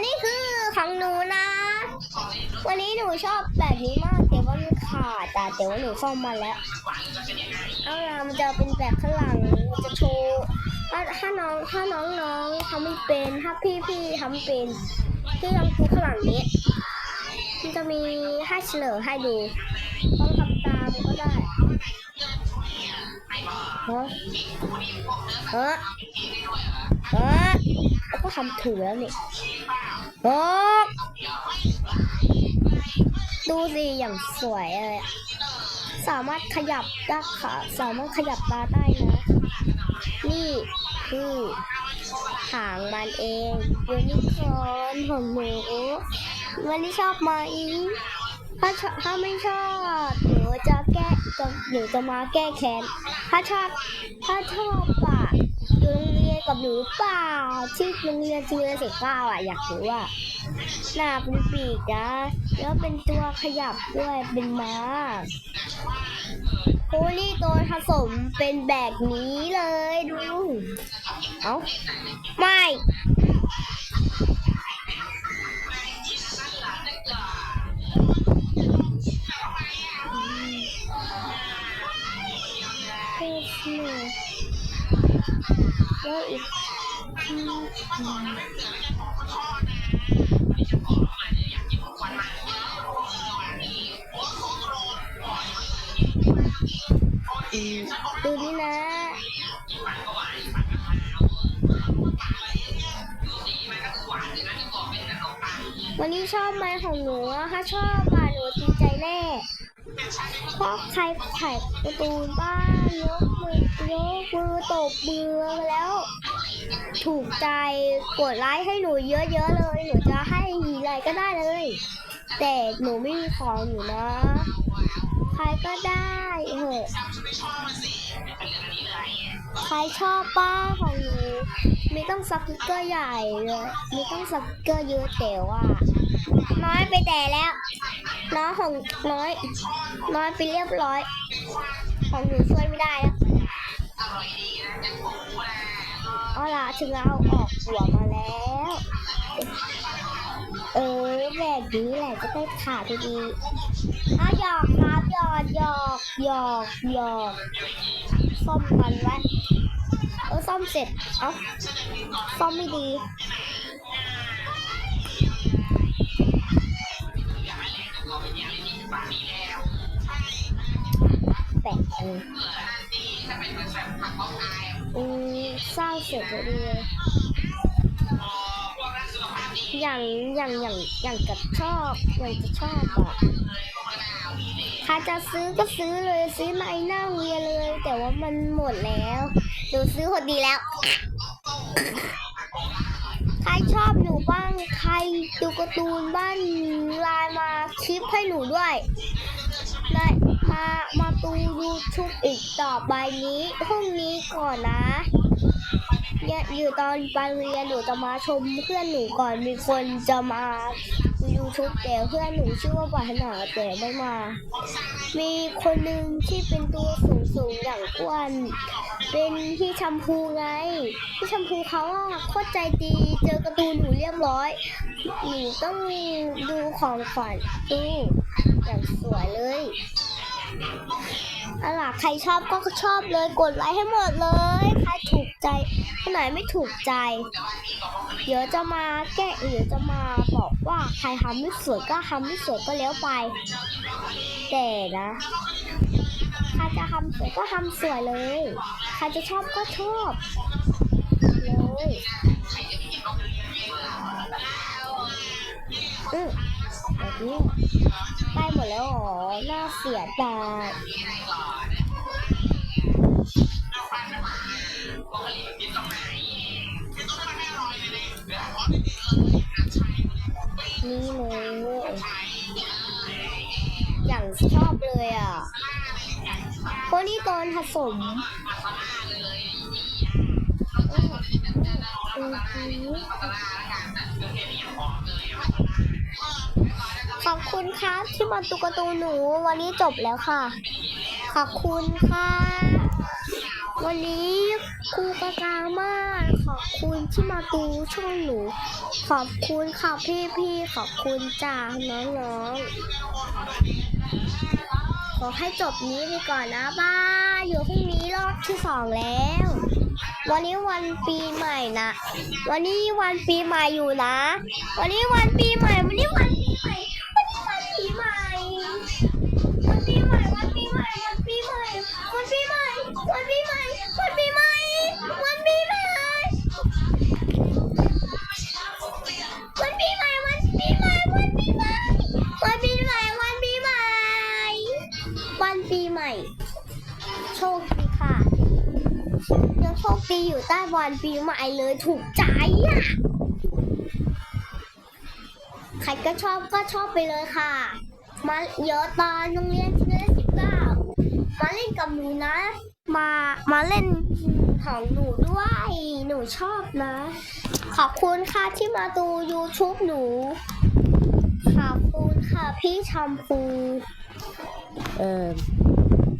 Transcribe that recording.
นนี้คือของหนูนะ วันนี้หนูชอบแบบนี้มากแต่ว่ามันขาดแต่แต่ว่าหนูซ่อมมาแล้ว เอาล่ะมันจะเป็นแบบข้างหลังมันจะโชว์ถ้าถ้าน้องถ้าน้องน้องทำไม่เป็นถ้าพี่พี่ทำเป็นพี่ลองดูข้างหลังนี้มันจะมีให้เฉลยให้ดูต้องทำตามก็ได้ฮะฮะฮะแล้วก็ทำถูกแล้วนี่ ฮะดูสิอย่างสวยเลยสามารถขยับได้ค่ะ สามารถขยับตาได้นะ นี่คือหางมันเองยูนิคอร์นของหนูวันนี้ชอบไหมถ้าชอบถ้าไม่ชอบหนูจะแก้หนูจะมาแก้แค้นถ้าชอบถ้าชอบ กับหนูเปล่าที่อโรงเรียนจีนสิบเก้าอะ อยากรู้ว่าหน้าเป็นปีกนะแล้วเป็นตัวขยับด้วยเป็นม้าโพลีตัวผสมเป็นแบบนี้เลยดู เอ้า ไม่คื อหนูแล้วอีกดูนี่นะวันนี้ชอบไหมของหนูถ้าชอบอะหนูดีใจแน่ ชอบใครถ่ายการ์ตูบ้างยกมือยกมือตบมือแล้ว ถูกใจกดไลค์ให้หนูเยอะๆเลย หนูจะให้อะไรก็ได้เลย แต่หนูไม่มีของอยู่นะ ใครก็ได้เหอะใครชอบป้าของหนูไม่ต้องสติกเกอร์ใหญ่เลยไม่ต้องสติกเกอร์เยอะแต่ว่าน้อยไปแต่แล้ว น้องของน้อยน้อยไปเรียบร้อย ของหนูช่วยไม่ได้แล้วเอาละถึงเอาออกหัวมาแล้ว เออแบบนี้แหละจะได้ขาดดีๆอ้าหยอกครับหยอกหยอกหยอกหยอกซ่อมกันไว้เออซ่อมเสร็จ เอ้าซ่อมไม่ดี แปะเอออืมสร้างเสร็จพอดีเลยอย่างอย่างอย่างอย่างกับชอบอย่างจะชอบอะใครจะซื้อก็ซื้อเลยซื้อในหน้าเรียเลย แต่ว่ามันหมดแล้วหนูซื้อคนดีแล้ว ใครชอบหนูบ้าง ใครดูการ์ตูนบ้างไลน์มาคลิปให้หนูด้วยได้มามาตูยูทูบอีกต่อไปนี้พรุ่งนี้ก่อนนะเนี่ยอยู่ตอนไปโรงเรียนหนูจะมาชมเพื่อนหนูก่อนมีคนจะมายูทูบแต่เพื่อนหนูชื่อว่าปรารถนาแต่ไม่มา มีคนหนึ่งที่เป็นตัวสูงสูงๆอย่างอ้วน เป็นพี่ชมพูไง พี่ชมพูเขาอะโคตรใจดีเจอการ์ตูนหนูเรียบร้อยหนูต้องดูของขวัญดูอย่างสวยเลยอะล่ะใครชอบก็ชอบเลยกดไลค์ให้หมดเลย ใครถูกใจคนไหนไม่ถูกใจ เดี๋ยวจะมาแก้เดี๋ยวจะมาบอกว่าใครทำไม่สวยก็ทำไม่สวยก็แล้วไป แต่นะ จะทำสวยก็ทำสวยเลย ใครจะชอบก็ชอบเลยอืมแบบนี้ใกล้หมดแล้วหรอ น่าเสียดายนี่เลยอย่างชอบเลยอะ ผสมขอบคุณครับที่มาตุการ์ตูนหนูวันนี้จบแล้วค่ะ ขอบคุณค่ะ วันนี้ครูกระกามากขอบคุณที่มาดูช่องหนู ขอบคุณค่ะพี่พี่ๆขอบคุณจ้าน้องๆ ขอให้จบนี้ไปก่อนนะบ้าอยู่พรุ่งนี้รอบที่สองแล้ว วันนี้วันปีใหม่นะ วันนี้วันปีใหม่อยู่นะ วันนี้วันปีใหม่ วันนี้วัน โชคดีค่ะ ยังโชคดีอยู่ใต้วันปีใหม่เลยถูกใจอะ ใครก็ชอบก็ชอบไปเลยค่ะ มาเยอะตอนโรงเรียนที่เล่นสิบเก้ามาเล่นกับหนูนะ มามาเล่นของหนูด้วย หนูชอบนะ ขอบคุณค่ะที่มาดู YouTube หนู ขอบคุณค่ะพี่ชมพู เออ